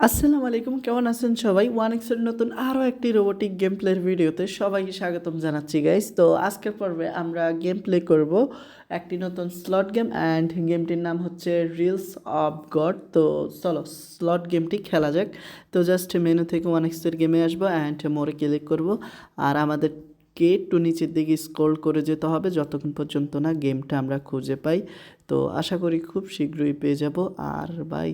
আসসালামু আলাইকুম, কেমন আছেন সবাই? ওয়ান এক্সের নতুন আরও একটি রোবোটিক গেম প্লের ভিডিওতে সবাইকে স্বাগতম জানাচ্ছি গাইস তো আজকের পর্বে আমরা গেম প্লে করব একটি নতুন স্লট গেম অ্যান্ড গেমটির নাম হচ্ছে রিলস অফ গড তো চলো স্লট গেমটি খেলা যাক। তো জাস্ট মেনু থেকে ওয়ান এক্সের গেমে আসব অ্যান্ড মোরে ক্লিক করব। আর আমাদের কে একটু নিচের দিকে স্ক্রল করে যেতে হবে, যতক্ষণ পর্যন্ত না গেমটা আমরা খুঁজে পাই। তো আশা করি খুব শীঘ্রই পেয়ে যাব। আর ভাই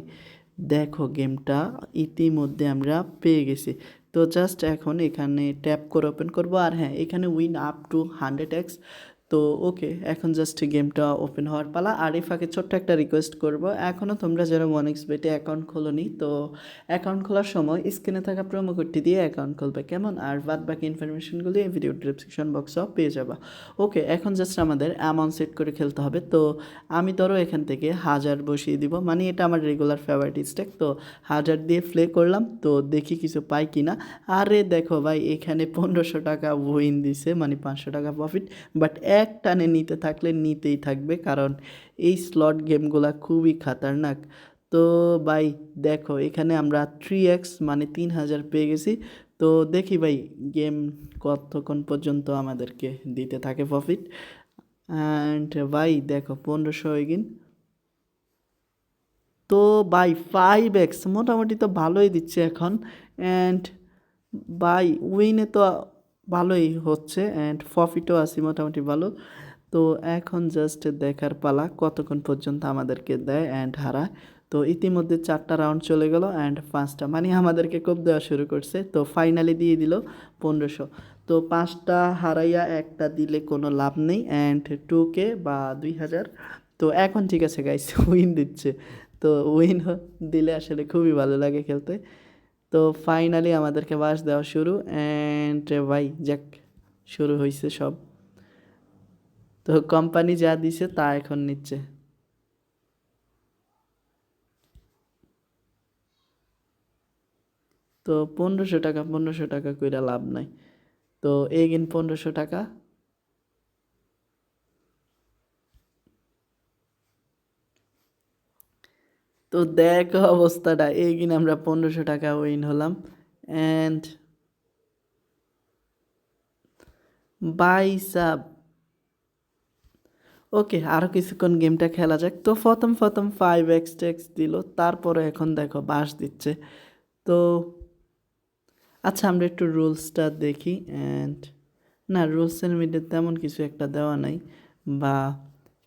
দেখো গেমটা ইতিমধ্যে আমরা পেয়ে গেছি। তো জাস্ট এখন এখানে ট্যাপ করে ওপেন করব। আর হ্যাঁ এখানে win up to hundred X তো ওকে, এখন জাস্ট গেমটা ওপেন হওয়ার পালা। আর এই ফাঁকে ছোট্ট একটা রিকোয়েস্ট করব। এখনও তোমরা যারা ওয়ান এক্স বেটে অ্যাকাউন্ট খোলোনি, তো অ্যাকাউন্ট খোলার সময় স্ক্রিনে থাকা প্রোমো কোডটি দিয়ে অ্যাকাউন্ট খুলবে, কেমন? আর বাদ বাকি ইনফরমেশনগুলি এই ভিডিও ডিসক্রিপশন বক্সেও পেয়ে যাবা। ওকে, এখন জাস্ট আমাদের অ্যামাউন্ট সেট করে খেলতে হবে। তো আমি ধরো এখান থেকে হাজার বসিয়ে দিব। মানে এটা আমার রেগুলার ফেভারিট স্টেক তো হাজার দিয়ে প্লে করলাম। তো দেখি কিছু পাই কি না আরে দেখো ভাই, এখানে পনেরোশো টাকা উইন দিছে মানে পাঁচশো টাকা প্রফিট বাট এক টানে নিতে থাকলে নিতেই থাকবে, কারণ এই স্লট গেমগুলা খুবই খাতারনাক। তো ভাই, দেখো, এখানে আমরা থ্রি এক্স মানে তিন হাজার পেয়ে গেছি। তো দেখি ভাই গেম কতক্ষণ পর্যন্ত আমাদেরকে দিতে থাকে প্রফিট অ্যান্ড ভাই, দেখো, পনেরোশো এগিন তো বাই ফাইভ এক্স মোটামুটি তো ভালোই দিচ্ছে এখন। অ্যান্ড বাই উইনে তো ভালোই হচ্ছে অ্যান্ড প্রফিটও আছে মোটামুটি ভালো। তো এখন জাস্ট দেখার পালা, কতক্ষণ পর্যন্ত আমাদেরকে দেয় অ্যান্ড হারায়। তো ইতিমধ্যে চারটা রাউন্ড চলে গেল অ্যান্ড পাঁচটা মানে আমাদেরকে কোপ দেওয়া শুরু করছে। তো ফাইনালি দিয়ে দিল পনেরোশো। তো পাঁচটা হারাইয়া একটা দিলে কোনো লাভ নেই অ্যান্ড টু কে বা দুই হাজার। তো এখন ঠিক আছে গাইস উইন দিচ্ছে। তো উইন দিলে আসলে খুবই ভালো লাগে খেলতে। তো ফাইনালি আমাদেরকে বাস দেওয়া শুরু অ্যান্ড ভাই, যাক, শুরু হয়েছে সব। তো কোম্পানি যা দিছে তা এখন নিচ্ছে। তো পনেরোশো টাকা পনেরোশো টাকা কইরা লাভ নাই। তো এগিন পনেরোশো টাকা। তো দেখো অবস্থাটা। এগিন আমরা পনেরোশো টাকা উইন হলাম। অ্যান্ড বাই সাব ওকে আরও কিছুক্ষণ গেমটা খেলা যাক। তো প্রথম প্রথম ফাইভ এক্স টেক্স দিল। তারপরে এখন দেখো বাস দিচ্ছে। তো আচ্ছা আমরা একটু রুলসটা দেখি। অ্যান্ড না, রুলসের মধ্যে তেমন কিছু একটা দেওয়া নাই। বা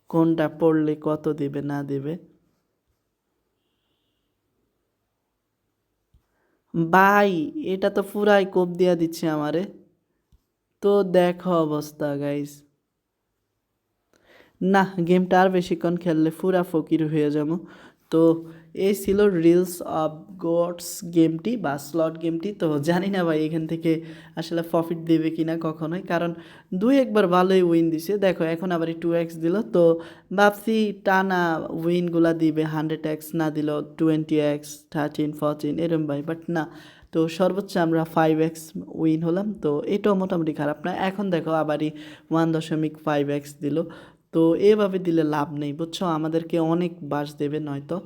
কোনটা পড়লে কত দিবে, না দিবে। ভাই এটা তো পুরাই কোপ দিয়া দিচ্ছে আমারে। তো দেখো অবস্থা গাইস না গেমটা আর বেশিক্ষণ খেললে পুরা ফকির হয়ে যাব। তো এই ছিল রিলস অফ গডস গেমটি বা স্লট গেমটি। তো জানি না ভাই এখান থেকে আসলে প্রফিট দেবে কি না কখনোই, কারণ দুই একবার ভালোই উইন দিছে। দেখো, এখন আবার টু এক্স দিল, তো ভাবছি টানা উইনগুলা দিবে হান্ড্রেড এক্স না দিল টোয়েন্টি এক্স থার্টিন ফোরটিন এরম ভাই বাট না। তো সর্বোচ্চ আমরা ফাইভ এক্স উইন হলাম, তো এটাও মোটামুটি খারাপ না। এখন দেখো, আবারই ওয়ান দশমিক ফাইভ এক্স দিল। তো এভাবে দিলে লাভ নেই, বুঝছ? আমাদেরকে অনেক বাস দেবে নয়তো।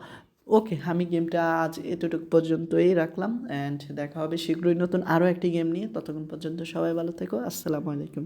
ওকে, আমি গেমটা আজ এতটুকু পর্যন্তই রাখলাম অ্যান্ড দেখা হবে শীঘ্রই নতুন আরও একটি গেম নিয়ে। ততক্ষণ পর্যন্ত সবাই ভালো থেকো, আসসালামু আলাইকুম।